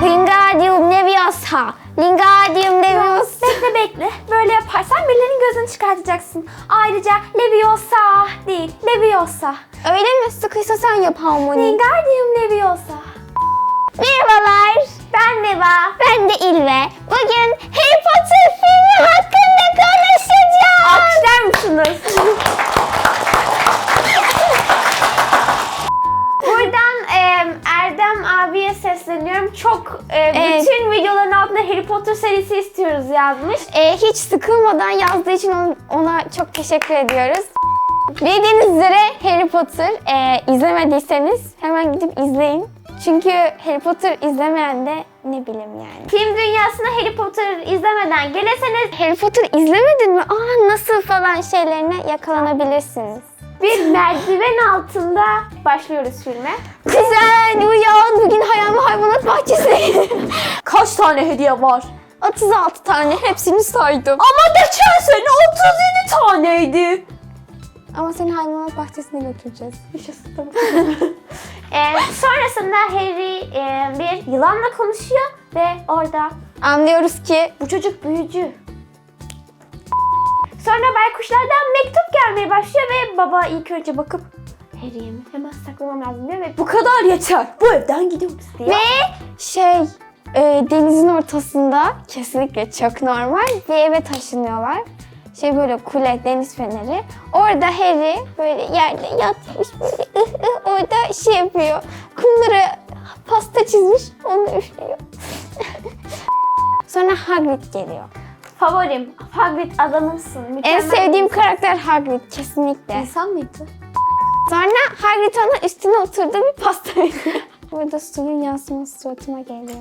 Wingardium Leviosa. Wingardium Leviosa. Bekle bekle. Böyle yaparsan birilerinin gözünü çıkartacaksın. Ayrıca Leviosa değil, Leviosa. Öyle mi? Sıkıysa sen yap Harmony. Wingardium Leviosa. Merhabalar. Ben Neva. Ben de İlve. Bugün Harry Potter filmi hakkında konuşacağız. Alkışlar mısınız? Sesleniyorum. Çok e, Evet. bütün videoların altında Harry Potter serisi istiyoruz yazmış. Ee, hiç sıkılmadan yazdığı için on- ona çok teşekkür ediyoruz. Bildiğiniz üzere Harry Potter e, izlemediyseniz hemen gidip izleyin. Çünkü Harry Potter izlemeyen de ne bileyim yani. Film dünyasına Harry Potter izlemeden gelirseniz Harry Potter izlemedin mi? Aa nasıl falan şeylerine yakalanabilirsiniz. Bir merdiven altında başlıyoruz filme. Güzel uyan bugün hayal ve hayvanat bahçesine. Kaç tane hediye var? 36 tane hepsini saydım. Ama geçen sene 37 taneydi. Ama seni hayvanat bahçesine götüreceğiz. Ee, sonrasında Harry e, bir yılanla konuşuyor ve orada Anlıyoruz ki bu çocuk büyücü. Sonra baykuşlardan mektup gelmeye başlıyor baba ilk önce bakıp Harry'e mi? Hemen saklamam lazım diyor ve bu kadar yeter. Bu evden gidiyoruz diyor. Ve şey e, denizin ortasında kesinlikle çok normal bir eve taşınıyorlar. Şey böyle kule, deniz feneri. Orada Harry böyle yerde yatmış böyle ıh ıh orada şey yapıyor. Kumlara pasta çizmiş onu üflüyor. Sonra Hagrid geliyor. Favorim. Hagrid adamımsın. En Mükemmel. sevdiğim karakter Hagrid kesinlikle. İnsan mıydı? Sonra Hagrid ona üstüne oturdu bir pasta veriyor. Burada suyun yansıması suratıma geliyor.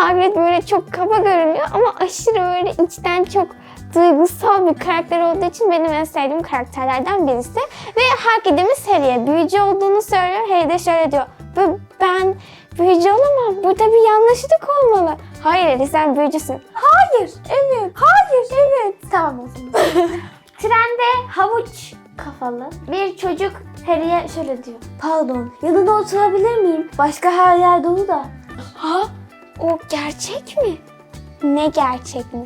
Hagrid böyle çok kaba görünüyor ama aşırı böyle içten çok duygusal bir karakter olduğu için benim en sevdiğim karakterlerden birisi. Ve Hagrid'imiz Harry'e büyücü olduğunu söylüyor. Harry de şöyle diyor. "Bu- Ben büyücü olamam. Burada bir yanlışlık olmalı. Hayır Harry sen büyücüsün. Hayır. Evet. Hayır. Evet. Tamam o zaman. Trende havuç kafalı bir çocuk Harry'e şöyle diyor. Pardon, yanında oturabilir miyim? Başka her yer dolu da. Ha? O gerçek mi? Ne gerçek mi?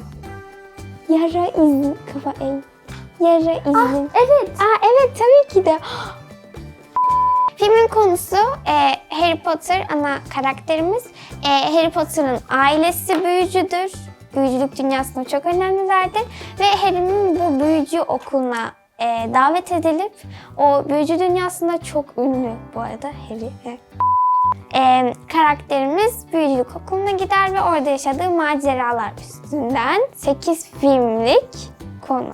Yara izi kafa el. Yara izi. Evet. Aa evet tabii ki de. Filmin konusu e, Harry Potter ana karakterimiz. E, Harry Potter'ın ailesi büyücüdür. Büyücülük dünyasında çok önemlilerdir. Ve Harry'nin bu büyücü okuluna e, davet edilip o büyücü dünyasında çok ünlü bu arada Harry e, karakterimiz büyücülük okuluna gider ve orada yaşadığı maceralar üstünden 8 filmlik konu.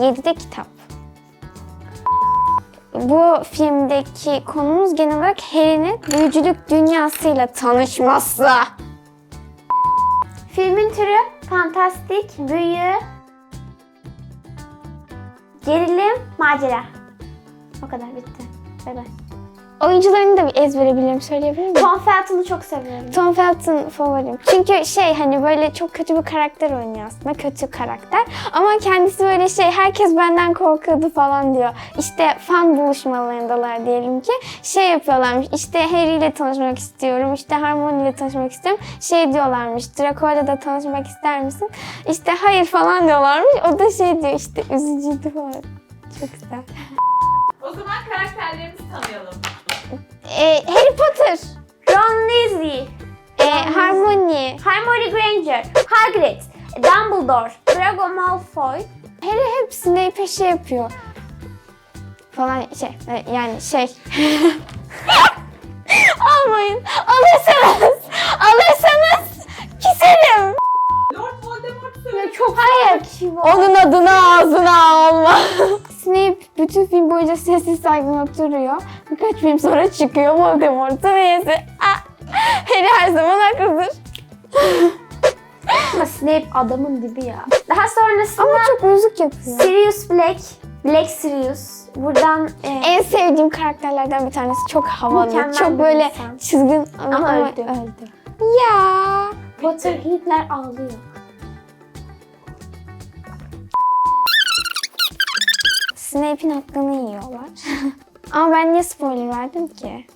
7 de kitap. Bu filmdeki konumuz genel olarak Harry'nin büyücülük dünyasıyla tanışması. Filmin türü fantastik, büyü, gerilim, macera. O kadar bitti. Bay bay. Oyuncularını da bir ezbere biliyorum söyleyebilir miyim? Tom Felton'u çok seviyorum. Tom Felton favorim. Çünkü şey hani böyle çok kötü bir karakter oynuyor aslında. Kötü karakter. Ama kendisi böyle şey herkes benden korkuyordu falan diyor. İşte fan buluşmalarındalar diyelim ki. Şey yapıyorlarmış işte Harry ile tanışmak istiyorum. işte Hermione ile tanışmak istiyorum. Şey diyorlarmış Draco'yla da tanışmak ister misin? İşte hayır falan diyorlarmış. O da şey diyor işte üzücüydü falan. Çok güzel. O zaman karakterlerimizi tanıyalım. Ee, Harry Potter. Ron Weasley, Ee, Hermione. Hermione Granger, Hagrid, Dumbledore, Draco Malfoy, Harry hep Snape'e şey yapıyor. Falan şey e, yani şey. Almayın. Alırsanız. Alırsanız küserim. Lord Voldemort söyle. çok Hayır. Onun adına ağzına alma. Snape bütün film boyunca sessiz sakin oturuyor. Birkaç film sonra çıkıyor Voldemort'u neyse. Ah, Harry her zaman haklıdır. Ama Snape adamın dibi ya. Daha sonrasında Ama çok bozuk yapıyor. Sirius Black, Black Sirius. Buradan e, En sevdiğim karakterlerden bir tanesi. Çok havalı. Mükemmel çok bir böyle insan. çizgin ama, Ama öldü. öldü. Ya. Potterhead'ler ağlıyor. Snape'in hakkını yiyorlar. Ama ben niye spoiler verdim ki?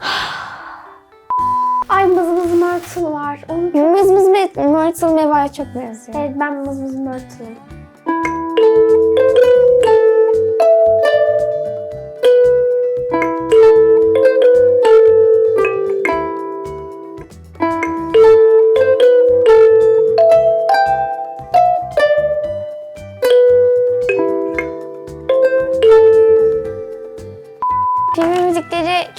Ay mız mız Myrtle var. Onu çok... Mız mız Myrtle Myrtle Meva'ya çok benziyor. Evet ben mız mız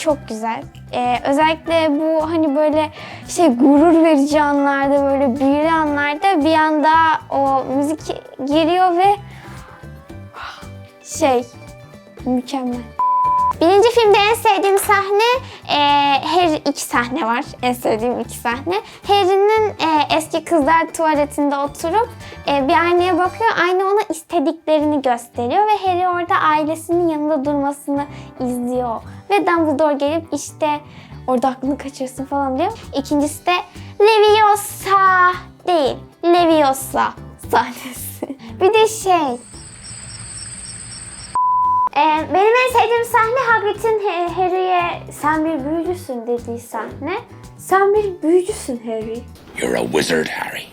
çok güzel. Ee, özellikle bu hani böyle şey gurur verici anlarda böyle büyülü anlarda bir anda o müzik giriyor ve şey mükemmel. Birinci filmde en sevdiğim sahne, e, Harry iki sahne var. En sevdiğim iki sahne. Harry'nin e, eski kızlar tuvaletinde oturup e, bir aynaya bakıyor. Ayna ona istediklerini gösteriyor ve Harry orada ailesinin yanında durmasını izliyor. Ve Dumbledore gelip işte orada aklını kaçırsın falan diyor. İkincisi de Leviosa değil, Leviosa sahnesi. Bir de şey, Ee, benim en sevdiğim sahne Hagrid'in Harry'e sen bir büyücüsün dediği sahne. Sen bir büyücüsün Harry. You're a wizard, Harry.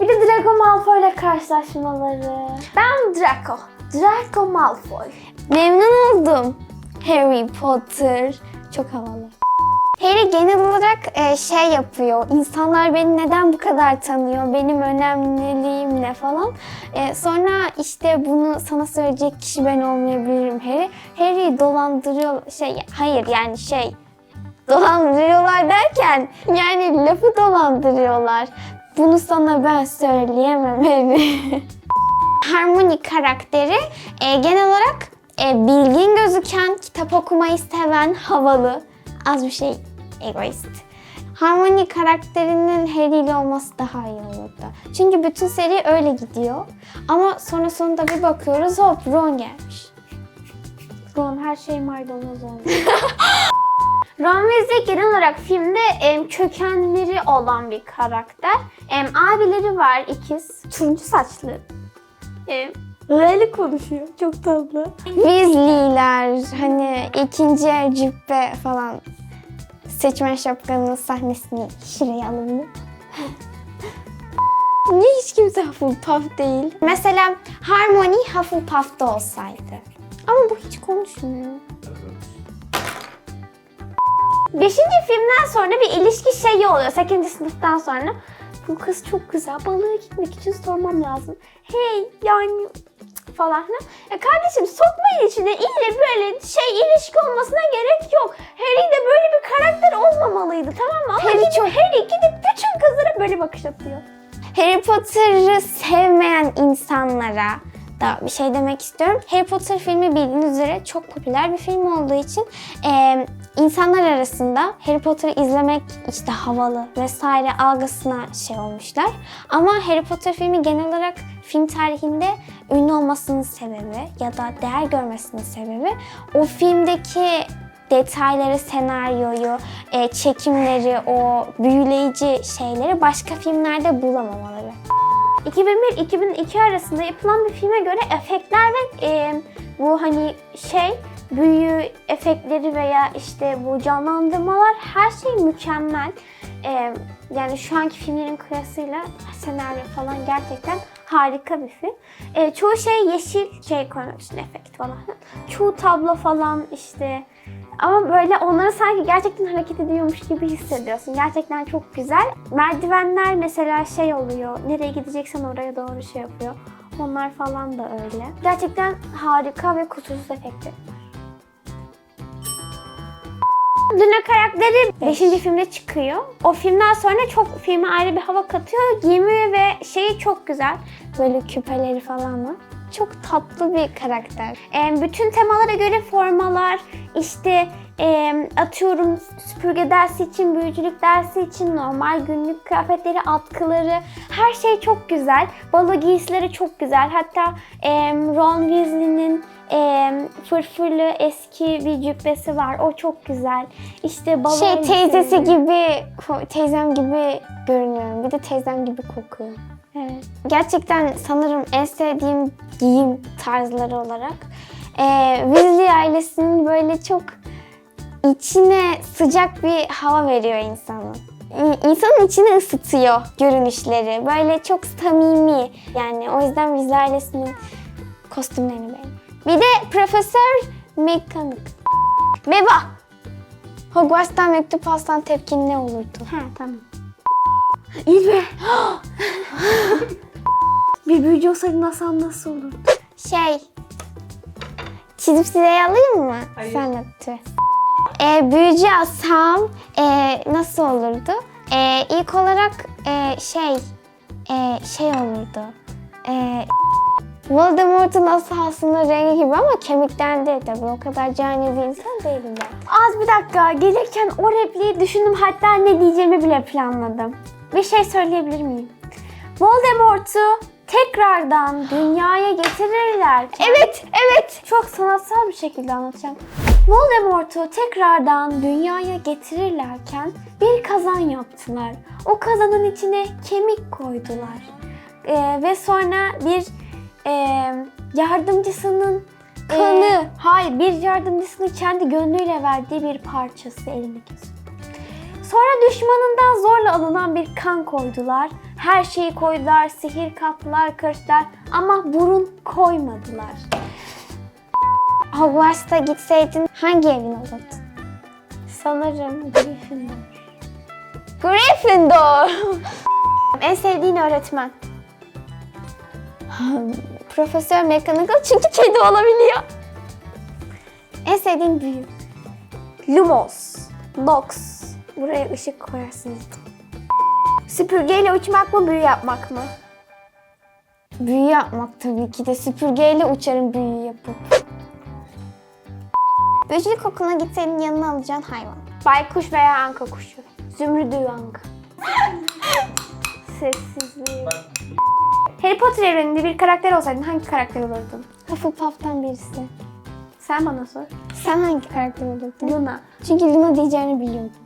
Bir de Draco Malfoy ile karşılaşmaları. Ben Draco. Draco Malfoy. Memnun oldum. Harry Potter. Çok havalı. Harry genel olarak e, şey yapıyor. İnsanlar beni neden bu kadar tanıyor? Benim önemliliğim ne falan. E, sonra işte bunu sana söyleyecek kişi ben olmayabilirim Harry. Harry'i dolandırıyor. Şey hayır yani şey dolandırıyorlar derken yani lafı dolandırıyorlar. Bunu sana ben söyleyemem Harry. Harmony karakteri e, genel olarak e, bilgin gözüken, kitap okumayı seven, havalı, az bir şey egoist. Harmony karakterinin Harry ile olması daha iyi olurdu. Çünkü bütün seri öyle gidiyor. Ama sonra sonunda bir bakıyoruz hop Ron gelmiş. Ron her şey maydanoz olmuş. Ron Weasley genel olarak filmde em, kökenleri olan bir karakter. Em, abileri var ikiz. Turuncu saçlı. Em, Öyle konuşuyor. Çok tatlı. Weasley'ler hani ikinci el cübbe falan seçmen şapkanın sahnesini şuraya alındı. Niye hiç kimse Hufflepuff değil? Mesela Harmony Hufflepuff'ta olsaydı. Ama bu hiç konuşmuyor. Beşinci filmden sonra bir ilişki şeyi oluyor. Sekizinci sınıftan sonra. Bu kız çok güzel. Balığa gitmek için sormam lazım. Hey yani falan filan. Ya kardeşim sokmayın içine ille böyle şey ilişki olmasına gerek yok. Harry de böyle bir karakter olmamalıydı tamam mı? Ama Harry gidip, çok- Harry gidip bütün kızlara böyle bakış atıyor. Harry Potter'ı sevmeyen insanlara da bir şey demek istiyorum. Harry Potter filmi bildiğiniz üzere çok popüler bir film olduğu için e, insanlar arasında Harry Potter'ı izlemek işte havalı vesaire algısına şey olmuşlar. Ama Harry Potter filmi genel olarak film tarihinde ünlü olmasının sebebi ya da değer görmesinin sebebi o filmdeki detayları, senaryoyu, e, çekimleri, o büyüleyici şeyleri başka filmlerde bulamamaları. 2001-2002 arasında yapılan bir filme göre efektler ve e, bu hani şey büyü efektleri veya işte bu canlandırmalar her şey mükemmel. E, yani şu anki filmlerin kıyasıyla senaryo falan gerçekten harika bir film. E, çoğu şey yeşil şey koymak için efekt falan. Çoğu tablo falan işte ama böyle onları sanki gerçekten hareket ediyormuş gibi hissediyorsun. Gerçekten çok güzel. Merdivenler mesela şey oluyor. Nereye gideceksen oraya doğru şey yapıyor. Onlar falan da öyle. Gerçekten harika ve kusursuz efekti. Luna karakteri 5. filmde çıkıyor. O filmden sonra çok filme ayrı bir hava katıyor. Giyimi ve şeyi çok güzel. Böyle küpeleri falan var. Çok tatlı bir karakter. Ee, bütün temalara göre formalar, işte Ee, atıyorum süpürge dersi için, büyücülük dersi için, normal günlük kıyafetleri, atkıları, her şey çok güzel. Balo giysileri çok güzel. Hatta em, Ron Weasley'nin em, fırfırlı eski bir cübbesi var. O çok güzel. İşte balo Şey teyzesi gibi, teyzem gibi görünüyorum. Bir de teyzem gibi kokuyor. Evet. Gerçekten sanırım en sevdiğim giyim tarzları olarak eee Weasley ailesinin böyle çok içine sıcak bir hava veriyor insanın. İnsanın içini ısıtıyor görünüşleri. Böyle çok samimi. Yani o yüzden Weasley ailesinin kostümlerini beğendim. Bir de Profesör McGonagall. Beba! Hogwarts'tan mektup alsan tepkin ne olurdu? Ha tamam. İlbe. bir büyücü olsaydın Hasan nasıl olurdu? Şey, çizip size alayım mı? Hayır. Sen de Ee, büyücü alsam ee, nasıl olurdu? Ee, ilk olarak ee, şey, ee, şey olurdu. Ee, Voldemort'un asasının rengi gibi ama kemikten değil tabii. O kadar cani bir insan değilim ben. Az bir dakika. Gelirken o repliği düşündüm. Hatta ne diyeceğimi bile planladım. Bir şey söyleyebilir miyim? Voldemort'u tekrardan dünyaya getirirler. Evet, evet. Çok sanatsal bir şekilde anlatacağım. Voldemort'u tekrardan dünyaya getirirlerken bir kazan yaptılar. O kazanın içine kemik koydular. Ee, ve sonra bir e, yardımcısının e, Kanı. hayır, bir yardımcısının kendi gönlüyle verdiği bir parçası elini kesiyor. Sonra düşmanından zorla alınan bir kan koydular. Her şeyi koydular, sihir kattılar, karıştılar ama burun koymadılar. Hogwarts'ta gitseydin hangi evin olurdu? Sanırım Gryffindor. Gryffindor. En sevdiğin öğretmen. Profesör McGonagall çünkü kedi olabiliyor. En sevdiğin büyü. Lumos. Nox. Buraya ışık koyarsınız. Süpürgeyle uçmak mı, büyü yapmak mı? Büyü yapmak tabii ki de süpürgeyle uçarım büyü yapıp. Büyücülük okuluna gitseydin yanına alacağın hayvan. Baykuş veya anka kuşu. Zümrüdü anka. Sessizlik. Harry Potter evreninde bir karakter olsaydın hangi karakter olurdun? Hufflepuff'tan birisi. Sen bana sor. Sen hangi karakter olurdun? Luna. Çünkü Luna diyeceğini biliyordum.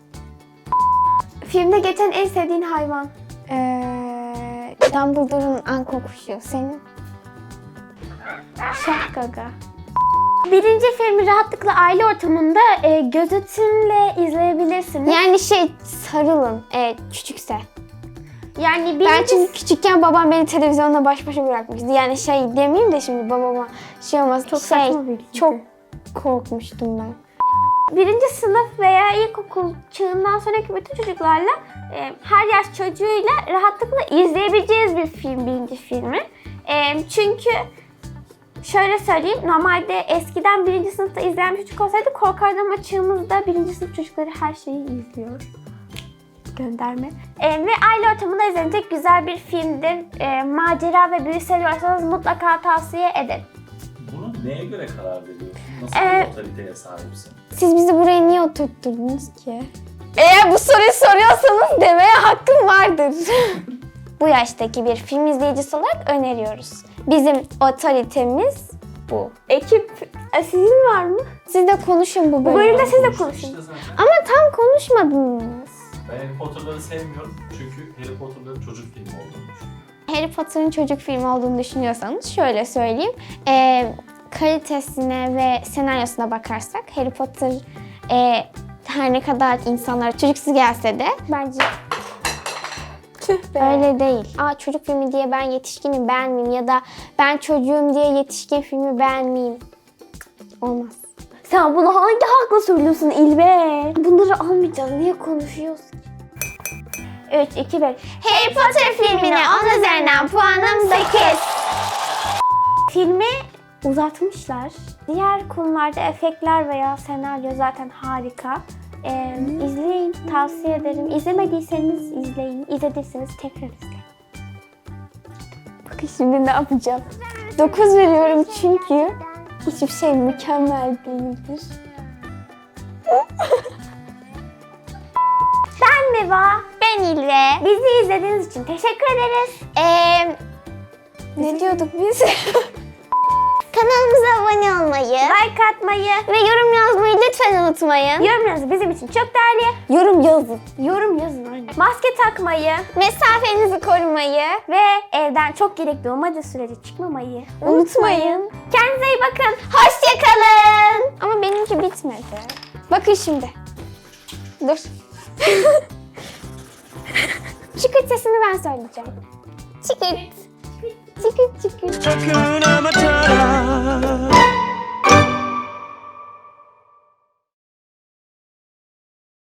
Filmde geçen en sevdiğin hayvan? Ee, Dumbledore'un anko kuşu. Senin? Şah Gaga. Birinci filmi rahatlıkla aile ortamında e, gözetimle izleyebilirsiniz. Yani şey sarılın. Ee, küçükse. Yani Ben birinci çünkü küçükken babam beni televizyonla baş başa bırakmıştı. Yani şey demeyeyim de şimdi babama şey olmaz. Çok şey, saçma bir. Çok korkmuştum ben. Birinci sınıf veya ilkokul çağından sonraki bütün çocuklarla e, her yaş çocuğuyla rahatlıkla izleyebileceğiz bir film birinci filmi. E, çünkü şöyle söyleyeyim normalde eskiden birinci sınıfta izleyen bir çocuk olsaydı korkardım ama çağımızda birinci sınıf çocukları her şeyi izliyor. Gönderme. E, ve aile ortamında izlenecek güzel bir filmdir. E, macera ve büyü seviyorsanız mutlaka tavsiye ederim. Bunu neye göre karar veriyorsun? Nasıl Ee, bir otoriteye sahipsin? Siz bizi buraya niye oturtturdunuz ki? Eğer bu soruyu soruyorsanız demeye hakkım vardır. bu yaştaki bir film izleyicisi olarak öneriyoruz. Bizim otoritemiz bu. Ekip, e, sizin var mı? Siz de konuşun bu Bu bölümde. bölümde siz de konuşun. Ama tam konuşmadınız. Ben Harry Potter'ları sevmiyorum çünkü Harry Potter'ların çocuk filmi olduğunu düşünüyorum. Harry Potter'ın çocuk filmi olduğunu düşünüyorsanız şöyle söyleyeyim. Ee, kalitesine ve senaryosuna bakarsak Harry Potter e, her ne kadar insanlara çocuksuz gelse de Bence. Tüh be. öyle değil. Aa çocuk filmi diye ben yetişkinim beğenmeyeyim ya da ben çocuğum diye yetişkin filmi beğenmeyeyim. Olmaz. Sen bunu hangi hakla söylüyorsun İlbe? Bunları almayacağız. Niye konuşuyoruz? 3, 2, 1. Harry Potter filmine 10 üzerinden puanım 8. Filmi uzatmışlar. Diğer konularda efektler veya senaryo zaten harika. Ee, izleyin, tavsiye ederim. İzlemediyseniz izleyin. İzlediyseniz tekrar izleyin. Bakın şimdi ne yapacağım. 9 veriyorum çünkü hiçbir şey mükemmel değildir. Ben Meva. Ben İlve. Bizi izlediğiniz için teşekkür ederiz. Ee, ne diyorduk biz? Kanalımıza abone olmayı Like atmayı, ve yorum yazmayı lütfen unutmayın. yorumlarınız bizim için çok değerli. Yorum yazın. Yorum yazın anne. Maske takmayı Mesafenizi korumayı ve evden çok gerekli olmadığı sürece çıkmamayı unutmayın. Kendinize iyi bakın. Hoşçakalın. Ama benimki bitmedi. Bakın şimdi. Dur. Çıkırt sesini ben söyleyeceğim. Çıkırt. 치크치크 차크나마타